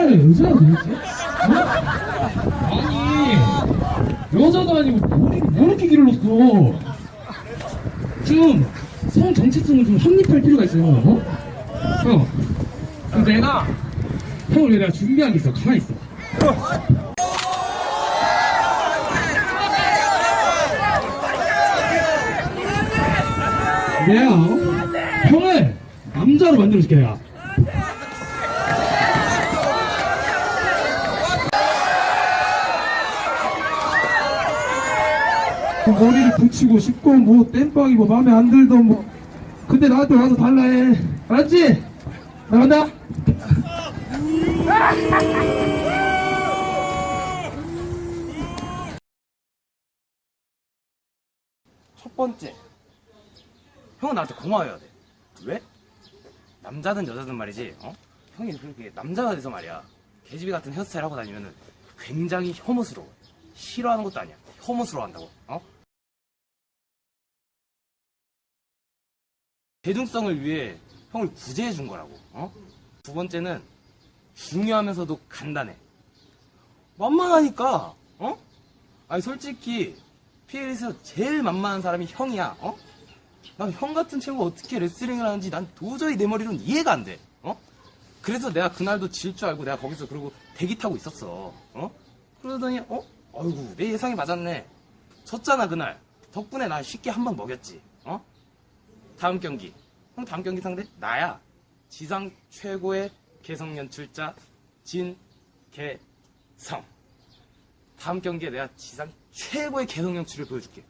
남자야 여자야 도대체? 어? 아니 여자도 아니고 머리를 뭐 이렇게 길렀어 지금 성 정체성을 좀 확립할 필요가 있어요 어? 형 그럼 내가 형을 내가 준비한 게 있어 가만히 있어 내가 어? 형을 남자로 만들어줄게 내가 뭐 머리를 붙이고 싶고 뭐 땜빵이 뭐 마음에 안 들던 뭐 근데 나한테 와서 달라 해 알았지? 나간다 첫 번째, 형은 나한테 고마워해야 돼. 왜? 남자든 여자든 말이지, 어? 형이 그렇게 남자가 돼서 말이야. 개집이 같은 헤어스타일 하고 다니면은 굉장히 혐오스러워. 싫어하는 것도 아니야. 혐오스러워 한다고, 어? 대중성을 위해 형을 구제해 준 거라고, 어? 두 번째는 중요하면서도 간단해. 만만하니까, 어? 아니, 솔직히, PL에서 제일 만만한 사람이 형이야, 어? 난 형 같은 친구가 어떻게 레슬링을 하는지 난 도저히 내 머리로는 이해가 안 돼, 어? 그래서 내가 그날도 질 줄 알고 내가 거기서 그러고 대기 타고 있었어, 어? 그러더니, 어? 어이구, 내 예상이 맞았네. 졌잖아, 그날. 덕분에 난 쉽게 한 방 먹였지, 어? 다음 경기. 형 다음 경기 상대? 나야. 지상 최고의 개성 연출자, 진개성. 다음 경기에 내가 지상 최고의 개성 연출을 보여줄게.